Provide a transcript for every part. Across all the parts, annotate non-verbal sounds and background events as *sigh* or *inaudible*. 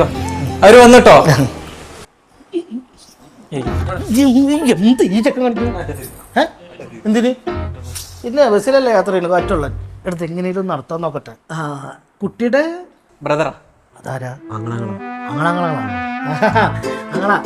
വാ. അവർ വന്നിട്ടോ? എന്ത് ഈ ചക്കം കണ്ടു എന്തിന്? ഇല്ല ബസ്സിലല്ലേ യാത്ര ചെയ്യുന്നത്? കാറ്റുള്ള എടുത്ത് എങ്ങനെയും നടത്താൻ നോക്കട്ടെ. കുട്ടിയുടെ ബ്രദറാ അതാരാ? അങ്ങനെ അങ്ങനെ അങ്ങനെ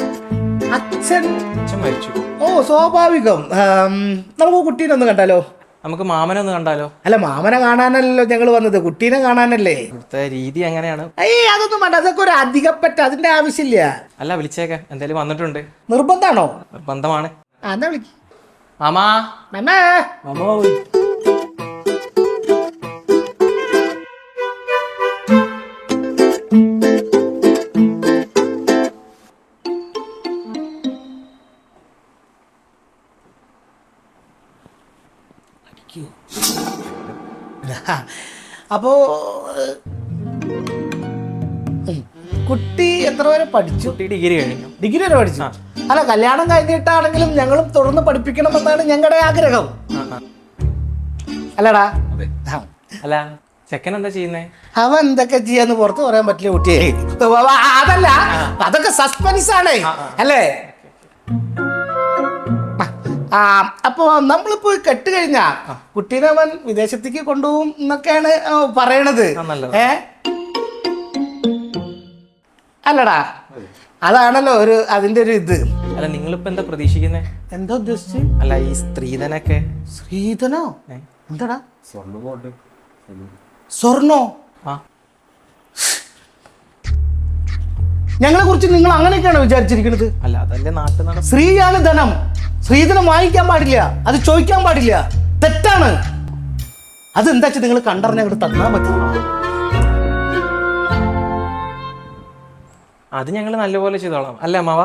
അച്ഛൻ. അച്ഛൻ മരിച്ചു. ഓ സ്വാഭാവികം. ആം, നമുക്ക് കുട്ടീനെ ഒന്ന് കണ്ടാലോ? നമുക്ക് മാമനെ ഒന്ന് കണ്ടാലോ? അല്ല മാമനെ കാണാനല്ലോ ഞങ്ങൾ വന്നത്. കുട്ടീനെ കാണാനല്ലേ? ഇവിടുത്തെ രീതി എങ്ങനെയാണ്? ഏയ് അതൊന്നും വേണ്ട. അതൊക്കെ ഒരു അധികപ്പറ്റ അതിന്റെ ആവശ്യമില്ല. അല്ല വിളിച്ചേക്കാം. എന്തായാലും വന്നിട്ടുണ്ട്? നിർബന്ധാണോ നിർബന്ധമാണ്. ആ എന്നാ വിളിക്ക്. മാമാ. മാമ പോയി. *laughs* അപ്പോ കുട്ടി എത്ര വരെ പഠിച്ചു? ഡിഗ്രി കഴിഞ്ഞു. ഡിഗ്രി വരെ പഠിച്ചു. അല്ല കല്യാണം കഴിഞ്ഞിട്ടാണെങ്കിലും ഞങ്ങളും തുടർന്ന് പഠിപ്പിക്കണം എന്നാണ് ഞങ്ങളുടെ ആഗ്രഹം. അല്ലടാ. അല്ല ചെക്കൻ എന്താ ചെയ്യുന്നേ? അവൻ എന്തൊക്കെ ചെയ്യാന്ന് പുറത്ത് പറയാൻ പറ്റില്ല കുട്ടിയെ. അതല്ല അതൊക്കെ സസ്പെൻസ് ആണ്. അല്ലേ? ആ അപ്പൊ നമ്മളിപ്പോ കെട്ട് കഴിഞ്ഞാ കുട്ടീനെ അവൻ വിദേശത്തേക്ക് കൊണ്ടുപോകും എന്നൊക്കെയാണ് പറയണത്. ഏ? അല്ലടാ അതാണല്ലോ ഒരു അതിന്റെ ഒരു ഇത്. അല്ല നിങ്ങളിപ്പോ എന്താ പ്രതീക്ഷിക്കുന്നത് എന്താ ഉദ്ദേശിച്ച്? അല്ല ഈ സ്ത്രീധനൊക്കെ. സ്ത്രീധനോ? എന്താടാ? എന്താടാ സ്വർണോ ആ. ഞങ്ങളെ കുറിച്ച് നിങ്ങൾ അങ്ങനെയൊക്കെയാണ് വിചാരിച്ചിരിക്കുന്നത്? അല്ല അതല്ലേ നാട്ടിൽ നട സ്ത്രീയാണ് ധനം. സ്ത്രീധനം വാങ്ങിക്കാൻ പാടില്ല. അത് ചോദിക്കാൻ പാടില്ല. തെറ്റാണ്. അതെന്താ വെച്ചാൽ നിങ്ങൾ കണ്ടറിഞ്ഞ അങ്ങോട്ട് തന്നാ മതി. അത് ഞങ്ങൾ നല്ലപോലെ ചെയ്തോളാം. അല്ലേ അമ്മാവ?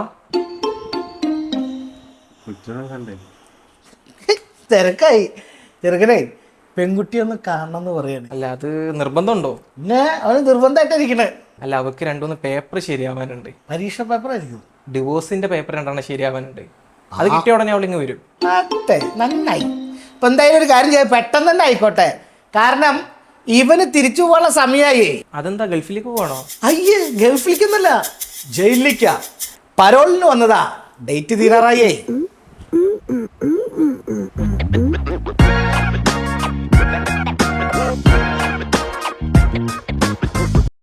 തിരക്കായി. ചെറുക്കനെ പെൺകുട്ടിയൊന്ന് കാണണം എന്ന് പറയാണ്. അല്ല അത് നിർബന്ധമുണ്ടോ? പിന്നെ അവന് നിർബന്ധമായിട്ടിരിക്കണേ അല്ല അവർക്ക് രണ്ടുമൂന്ന് പേപ്പർ ശരിയാവാനുണ്ട്. പരീക്ഷ പേപ്പർ ആയിരിക്കും. ഡിവോഴ്സിന്റെ പേപ്പർ രണ്ടെണ്ണം ശരിയാവാനുണ്ട്. അത് കിട്ടിയ ഉടനെ അവളിങ്ങ് വരും. അതെ നന്നായി. ഇപ്പൊ എന്തായാലും ഒരു കാര്യം ചെയ്യാം പെട്ടെന്ന് തന്നെ ആയിക്കോട്ടെ. കാരണം ഇവന് തിരിച്ചു പോകാനുള്ള സമയമായി അതെന്താ ഗൾഫിലേക്ക് പോകണോ? അയ്യേ ഗൾഫിലേക്കൊന്നല്ല ജയിലിലേക്കാ. പരോളിന് വന്നതാ. ഡേറ്റ് തീരാറായേ.